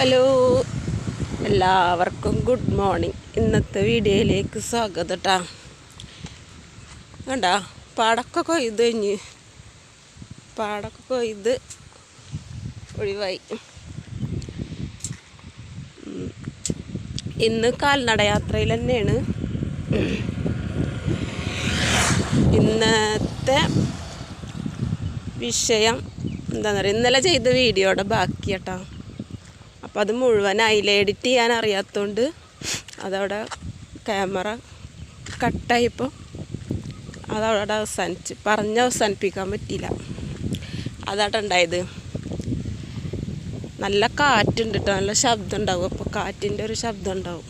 Hello. എല്ലാവർക്കും good morning. ഇന്നത്തെ വീഡിയോയിലേക്ക് സ്വാഗതം കേട്ടാ കണ്ടാ പാടൊക്കെ കൊയ്ത് കഴിഞ്ഞ്. പാടൊക്കെ കൊയ്ത് ഒഴിവായി. ഇന്ന് കാൽനട യാത്രയിൽ തന്നെയാണ്. ഇന്നത്തെ വിഷയം എന്താണെന്ന് പറയുക ഇന്നലെ ചെയ്ത വീഡിയോയുടെ ബാക്കി കേട്ടോ അപ്പോൾ അത് മുഴുവനായില്ല? എഡിറ്റ് ചെയ്യാൻ അറിയാത്തതുകൊണ്ട് അതവിടെ ക്യാമറ കട്ടായപ്പോൾ അതവിടെ അവസാനിച്ച്. പറഞ്ഞ് അവസാനിപ്പിക്കാൻ പറ്റിയില്ല. അതാട്ടോ ഉണ്ടായത്. നല്ല കാറ്റുണ്ട് കേട്ടോ നല്ല ശബ്ദം ഉണ്ടാവും അപ്പോൾ കാറ്റിന്റെ ഒരു ശബ്ദം ഉണ്ടാവും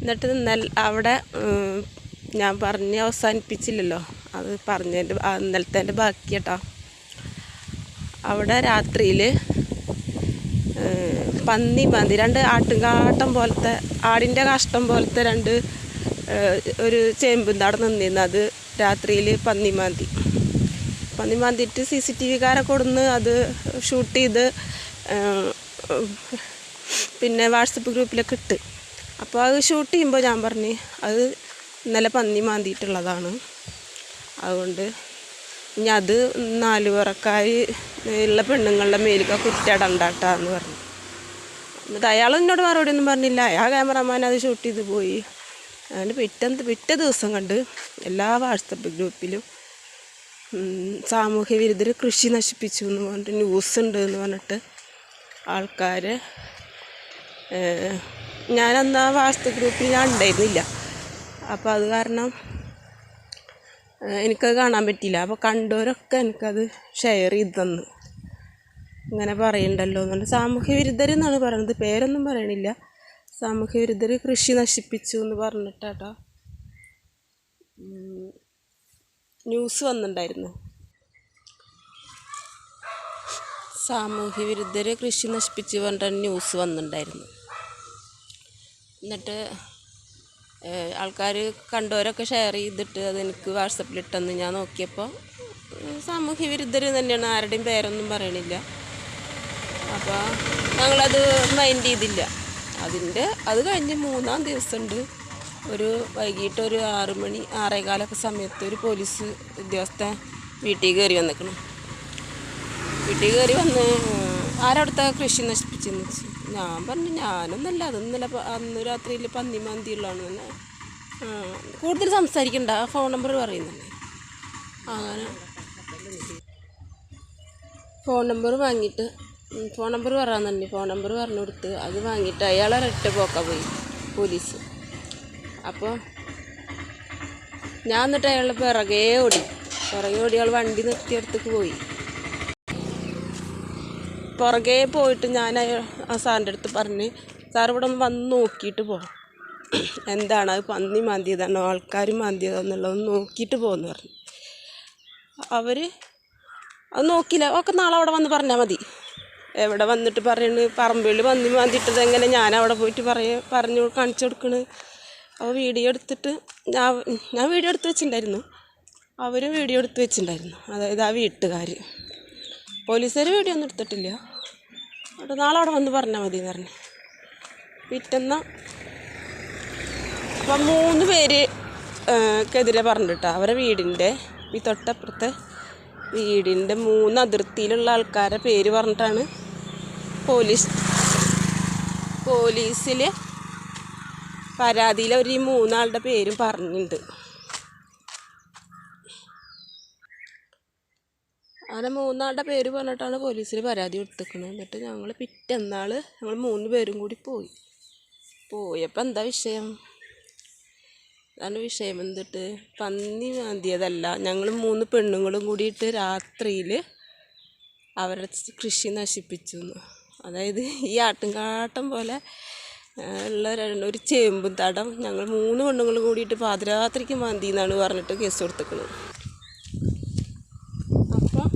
എന്നിട്ട് നല്ല അവിടെ ഞാൻ പറഞ്ഞ് അവസാനിപ്പിച്ചില്ലല്ലോ. അത് പറഞ്ഞതിന്റെ ഇന്നലത്തെ ബാക്കി കേട്ടോ അവിടെ രാത്രിയിൽ പന്നി പന്തി രണ്ട് ആട്ടുകാട്ടം പോലത്തെ ആടിന്റെ കാഷ്ടം പോലത്തെ രണ്ട് ഒരു ചേമ്പും താടെ നിന്നിരുന്നു. അത് രാത്രിയിൽ പന്നി മാന്തി. പന്നി മാന്തിയിട്ട് സി സി ടി വിക്കാരെ കൊടുന്ന് അത് ഷൂട്ട് ചെയ്ത് പിന്നെ വാട്സപ്പ് ഗ്രൂപ്പിലൊക്കെ ഇട്ട്. അപ്പോൾ അത് ഷൂട്ട് ചെയ്യുമ്പോൾ ഞാൻ പറഞ്ഞു അത് ഇന്നലെ പന്നി മാന്തിയിട്ടുള്ളതാണ്. അതുകൊണ്ട് ഇനി അത് നാല് പുറക്കാർ ഉള്ള പെണ്ണുങ്ങളുടെ മേലിക്ക കുറ്റടണ്ടാട്ടാന്ന് പറഞ്ഞു. എന്നിട്ട് അയാൾ എന്നോട് മറുപടി ഒന്നും പറഞ്ഞില്ല. അയാൾ ക്യാമറമാൻ അത് ഷൂട്ട് ചെയ്ത് പോയി. അതുകൊണ്ട് പിറ്റേ പിറ്റേ ദിവസം കണ്ട് എല്ലാ വാട്സപ്പ് ഗ്രൂപ്പിലും സാമൂഹ്യ വിരുദ്ധർ കൃഷി നശിപ്പിച്ചു എന്ന് പറഞ്ഞിട്ട് ന്യൂസ് ഉണ്ട് എന്ന് പറഞ്ഞിട്ട് ആൾക്കാർ ഞാനന്ന് ആ വാട്സപ്പ് ഗ്രൂപ്പിൽ ഞാൻ ഉണ്ടായിരുന്നില്ല. അപ്പോൾ അത് കാരണം എനിക്കത് കാണാൻ പറ്റിയില്ല. അപ്പോൾ കണ്ടവരൊക്കെ എനിക്കത് ഷെയർ ചെയ്ത് തന്നു. ഇങ്ങനെ പറയണ്ടല്ലോ എന്നുണ്ട്. സാമൂഹ്യ വിരുദ്ധർ എന്നാണ് പറയുന്നത് പേരൊന്നും പറയണില്ല. സാമൂഹ്യ വിരുദ്ധർ കൃഷി നശിപ്പിച്ചു എന്ന് പറഞ്ഞിട്ടാട്ടോ. ന്യൂസ് വന്നിട്ടുണ്ടായിരുന്നു സാമൂഹ്യ വിരുദ്ധർ കൃഷി നശിപ്പിച്ചു പറഞ്ഞിട്ട് ന്യൂസ് വന്നിട്ടുണ്ടായിരുന്നു എന്നിട്ട് ആൾക്കാർ കണ്ടവരൊക്കെ ഷെയർ ചെയ്തിട്ട് അതെനിക്ക് വാട്സപ്പിൽ ഇട്ടെന്ന് ഞാൻ നോക്കിയപ്പോൾ സാമൂഹ്യ വിരുദ്ധർ തന്നെയാണ് ആരുടെയും പേരൊന്നും പറയണില്ല. അപ്പോൾ ഞങ്ങളത് മൈൻഡ് ചെയ്തില്ല. അതിന്റെ അത് കഴിഞ്ഞ് മൂന്നാം ദിവസമുണ്ട് ഒരു വൈകിട്ട് ഒരു ആറ് മണി ആറേകാലൊക്കെ സമയത്ത് ഒരു പോലീസ് ഉദ്യോഗസ്ഥൻ വീട്ടിൽ കയറി വന്നിക്കണം. വീട്ടിൽ കയറി വന്ന് ആരവിടുത്തെ കൃഷി നശിപ്പിച്ചെന്ന് വെച്ച്? ഞാൻ പറഞ്ഞു ഞാനൊന്നല്ല അത് ഇന്നലെ അന്ന് രാത്രിയിൽ പന്നി മന്തിയുള്ളതാണ് തന്നെ കൂടുതൽ സംസാരിക്കണ്ട ഫോൺ നമ്പർ പറയുന്നുണ്ട്. അങ്ങനെ. ഫോൺ നമ്പർ വാങ്ങിയിട്ട് ഫോൺ നമ്പർ പറയാൻ ഫോൺ നമ്പർ പറഞ്ഞു കൊടുത്ത് അത് വാങ്ങിയിട്ട് അയാളെ ഒരൊറ്റ പോക്കാൻ പോയി പോലീസ്. അപ്പോൾ ഞാൻ എന്നിട്ട് അയാളുടെ പിറകെ ഓടി. പിറകെ ഓടി അയാൾ വണ്ടി നിർത്തിയെടുത്തേക്ക് പോയി. പുറകെ പോയിട്ട് ഞാൻ ആ സാറിന്റെ അടുത്ത് പറഞ്ഞ് സാർ ഇവിടെ വന്ന് നോക്കിയിട്ട് പോ. എന്താണ് അത് പന്നി മാന്തിയതാണോ? ആൾക്കാർ മാന്തിയതോ എന്നുള്ളത് നോക്കിയിട്ട് പോകുമെന്ന് പറഞ്ഞു. അവർ അത് നോക്കിയില്ല ഒക്കെ നാളെ അവിടെ വന്ന് പറഞ്ഞാൽ മതി. എവിടെ വന്നിട്ട് പറയണ്? പറമ്പിൽ പന്നി മാന്തിയിട്ടത് എങ്ങനെ? ഞാൻ അവിടെ പോയിട്ട് പറയ പറഞ്ഞു കാണിച്ചു കൊടുക്കണ്. അവ വീഡിയോ എടുത്തിട്ട് ഞാൻ ഞാൻ വീഡിയോ എടുത്ത് വെച്ചിട്ടുണ്ടായിരുന്നു. അവരും വീഡിയോ എടുത്ത് വെച്ചിട്ടുണ്ടായിരുന്നു. അതായത് ആ വീട്ടുകാർ പോലീസുകാർ വീഡിയോ ഒന്നും എടുത്തിട്ടില്ല. അവിടെ നാളെ അവിടെ വന്ന് പറഞ്ഞാൽ മതി എന്ന് പറഞ്ഞു. പിറ്റന്ന അപ്പം മൂന്ന് പേര് ക്കെതിരെ പറഞ്ഞിട്ടാ അവരെ വീടിന്റെ ഈ തൊട്ടപ്പുറത്തെ വീടിന്റെ മൂന്ന് അതിർത്തിയിലുള്ള ആൾക്കാരെ പേര് പറഞ്ഞിട്ടാണ് പോലീസ് പോലീസിൽ പരാതിയിൽ അവർ ഈ മൂന്നാളുടെ പേരും പറഞ്ഞിട്ടുണ്ട് അങ്ങനെ മൂന്നാളുടെ പേര് പറഞ്ഞിട്ടാണ് പോലീസിൽ പരാതി കൊടുത്തേക്കുന്നത് എന്നിട്ട് ഞങ്ങൾ പിറ്റന്നാൾ ഞങ്ങൾ മൂന്ന് പേരും കൂടി പോയി. പോയപ്പോൾ എന്താ വിഷയം? അതാണ് വിഷയം എന്തിട്ട്? പന്നി മാന്തിയതല്ല. ഞങ്ങൾ മൂന്ന് പെണ്ണുങ്ങളും കൂടിയിട്ട് രാത്രിയിൽ അവരുടെ കൃഷി നശിപ്പിച്ചു അതായത് ഈ ആട്ടുംകാട്ടം പോലെ ഉള്ള ഒരു ചേമ്പും തടം ഞങ്ങൾ മൂന്ന് പെണ്ണുങ്ങളും കൂടിയിട്ട് പാതിരാത്രിക്ക് മാന്തി എന്നാണ് പറഞ്ഞിട്ട് കേസ് കൊടുത്തേക്കുന്നത് അപ്പം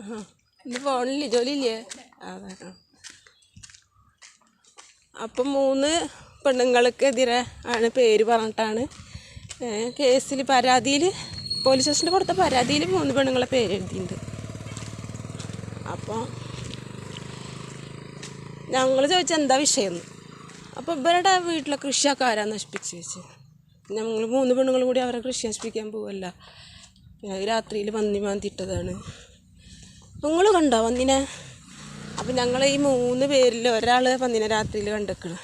ഇന്ന് ഫോണില്ലേ ജോലിയില്ലേ? അതെ അപ്പം മൂന്ന് പെണ്ണുങ്ങൾക്കെതിരെ ആണ് പേര് പറഞ്ഞിട്ടാണ്. കേസിൽ പരാതിയിൽ പോലീസ് സ്റ്റേഷനിൽ കൊടുത്ത പരാതിയിൽ മൂന്ന് പെണ്ണുങ്ങളെ പേര് എഴുതിയിട്ടുണ്ട്. അപ്പോൾ ഞങ്ങൾ ചോദിച്ച എന്താ വിഷയമെന്ന് അപ്പോൾ ഇവരുടെ വീട്ടിലെ കൃഷിയൊക്കെ ആരാ നശിപ്പിച്ച് വെച്ച്? ഞങ്ങൾ മൂന്ന് പെണ്ണുങ്ങളും കൂടി അവരെ കൃഷി നശിപ്പിക്കാൻ പോവല്ല. രാത്രിയിൽ പന്നി മാന്തിയിട്ടതാണ്. നിങ്ങൾ കണ്ടോ പന്നിനെ അപ്പം ഞങ്ങൾ ഈ മൂന്ന് പേരിൽ ഒരാൾ പന്നിനെ രാത്രിയിൽ കണ്ടേക്കണം.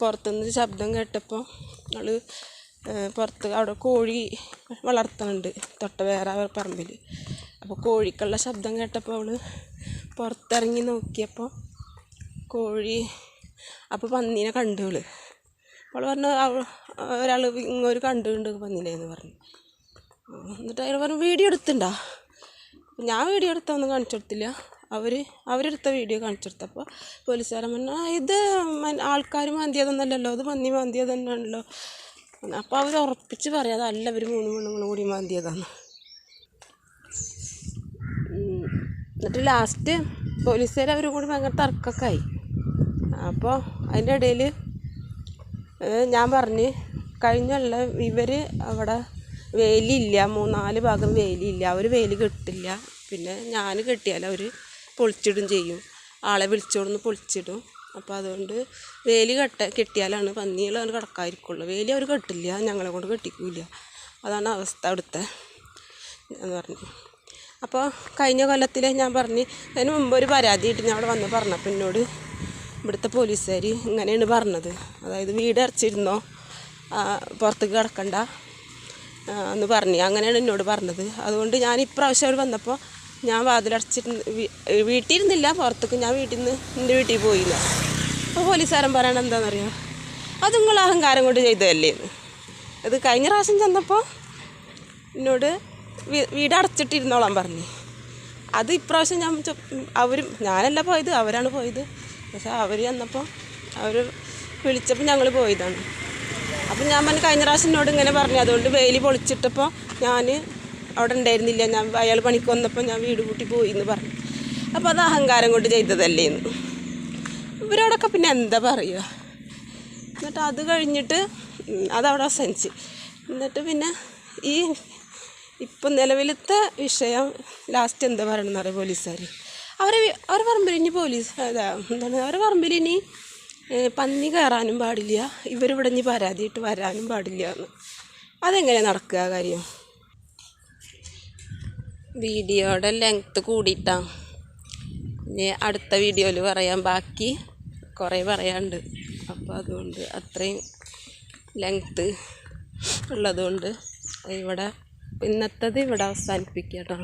പുറത്തുനിന്ന് ശബ്ദം കേട്ടപ്പോൾ ഞങ്ങൾ പുറത്ത് അവിടെ കോഴി വളർത്തുന്നുണ്ട് തൊട്ട വേറെ പറമ്പിൽ അപ്പോൾ കോഴിക്കുള്ള ശബ്ദം കേട്ടപ്പോൾ അവൾ പുറത്തിറങ്ങി നോക്കിയപ്പോൾ കോഴി അപ്പോൾ പന്നീനെ കണ്ടു അവൾ. അവൾ പറഞ്ഞു അവൾ ഒരാൾ ഇങ്ങൊരു കണ്ടുണ്ട് പന്നീനെ എന്ന് പറഞ്ഞു. എന്നിട്ട് അയാൾ പറഞ്ഞു വീഡിയോ എടുത്തിട്ടുണ്ടോ ഞാൻ വീഡിയോ എടുത്തൊന്നും കാണിച്ചു കൊടുത്തില്ല അവർ അവരെടുത്ത വീഡിയോ കാണിച്ചു കൊടുത്തപ്പോൾ പോലീസുകാരൻ പറഞ്ഞു "ആ, ഇത് ആൾക്കാർ മാന്തിയതൊന്നല്ലല്ലോ അത് മന്തി മാന്തിയത് തന്നെയാണല്ലോ അപ്പോൾ അവർ ഉറപ്പിച്ച് പറയാം അതല്ല ഇവർ മൂന്ന് പെണ്ണുങ്ങളും കൂടി മാന്തിയതാണ്. എന്നിട്ട് ലാസ്റ്റ് പോലീസുകാർ അവർ കൂടി ഭയങ്കര തർക്കമൊക്കെ ആയി. അപ്പോൾ അതിന്റെ ഇടയിൽ ഞാൻ പറഞ്ഞ് കഴിഞ്ഞുള്ള ഇവർ അവിടെ വേലിയില്ല മൂന്നാൽ ഭാഗം വേലിയില്ല അവർ വേലി കെട്ടില്ല. പിന്നെ ഞാൻ കെട്ടിയാൽ അവർ പൊളിച്ചിടും ചെയ്യും. ആളെ വിളിച്ചോടുന്ന് പൊളിച്ചിടും. അപ്പോൾ അതുകൊണ്ട് വേലി കെട്ട കെട്ടിയാലാണ് പന്നികൾ അവർ കിടക്കാതിരിക്കുള്ളൂ. വേലി അവർ കെട്ടില്ല ഞങ്ങളെ കൊണ്ട് കെട്ടിക്കില്ല. അതാണ് അവസ്ഥ അവിടുത്തെ എന്ന് പറഞ്ഞു. അപ്പോൾ കഴിഞ്ഞ കൊല്ലത്തിൽ ഞാൻ പറഞ്ഞ് അതിന് മുമ്പ് ഒരു പരാതി ഇട്ട് ഞാൻ അവിടെ വന്ന് പറഞ്ഞപ്പോൾ എന്നോട് ഇവിടുത്തെ പോലീസുകാർ ഇങ്ങനെയാണ് പറഞ്ഞത്. അതായത് വീട് അടച്ചിരുന്നോ? പുറത്തേക്ക് കിടക്കണ്ട. എന്ന് പറഞ്ഞു. അങ്ങനെയാണ് എന്നോട് പറഞ്ഞത്. അതുകൊണ്ട് ഞാൻ ഇപ്രാവശ്യം അവർ വന്നപ്പോൾ ഞാൻ വാതിലടച്ചിട്ട് വീട്ടിലിരുന്നില്ല പുറത്തേക്ക്. ഞാൻ വീട്ടിൽ നിന്ന് എന്റെ വീട്ടിൽ പോയില്ല. അപ്പോൾ പോലീസുകാരൻ പറയണത് എന്താണെന്നറിയാം? അത് നിങ്ങൾ അഹങ്കാരം കൊണ്ട് ചെയ്തതല്ലേ? അത് കഴിഞ്ഞ പ്രാവശ്യം ചെന്നപ്പോൾ എന്നോട് വീടടച്ചിട്ടിരുന്നോളാം പറഞ്ഞു. അത് ഇപ്രാവശ്യം ഞാൻ അവരും ഞാനല്ല പോയത് അവരാണ് പോയത്. പക്ഷേ അവർ ചെന്നപ്പോൾ അവർ വിളിച്ചപ്പോൾ ഞങ്ങൾ പോയതാണ്. അപ്പം ഞാൻ പറഞ്ഞു കഴിഞ്ഞ പ്രാവശ്യം എന്നോട് ഇങ്ങനെ പറഞ്ഞു അതുകൊണ്ട് വെയിൽ പൊളിച്ചിട്ടപ്പോൾ ഞാൻ അവിടെ ഉണ്ടായിരുന്നില്ല. ഞാൻ അയാൾ പണിക്ക് വന്നപ്പോൾ ഞാൻ വീട് കൂട്ടി പോയി എന്ന് പറഞ്ഞു. അപ്പോൾ അത് അഹങ്കാരം കൊണ്ട് ചെയ്തതല്ലേ എന്ന്. ഇവരോടൊക്കെ പിന്നെ എന്താ പറയുക? എന്നിട്ട് അത് കഴിഞ്ഞിട്ട് അതവിടെ അവസാനിച്ച്. എന്നിട്ട് പിന്നെ ഈ ഇപ്പം നിലവിലത്തെ വിഷയം ലാസ്റ്റ് എന്താ പറയണമെന്ന് അറിയാം പോലീസുകാർ അവർ അവർ പറമ്പിൽ ഇനി പോലീസ് അതാ എന്താണ് അവർ ഏ, പന്നി കയറാനും പാടില്ല. ഇവരിവിടെ ഇനി പരാതിയിട്ട് വരാനും പാടില്ല എന്ന് അതെങ്ങനെ നടക്കുക കാര്യം? വീഡിയോയുടെ ലെങ്ത്ത് കൂടിയിട്ടാ ഇനി അടുത്ത വീഡിയോയിൽ പറയാൻ ബാക്കി കുറേ പറയാനുണ്ട്. അപ്പോൾ അതുകൊണ്ട് അത്രയും ലെങ്ത്ത് ഉള്ളതുകൊണ്ട് ഇവിടെ ഇന്നത്തത് ഇവിടെ അവസാനിപ്പിക്കാം കേട്ടോ.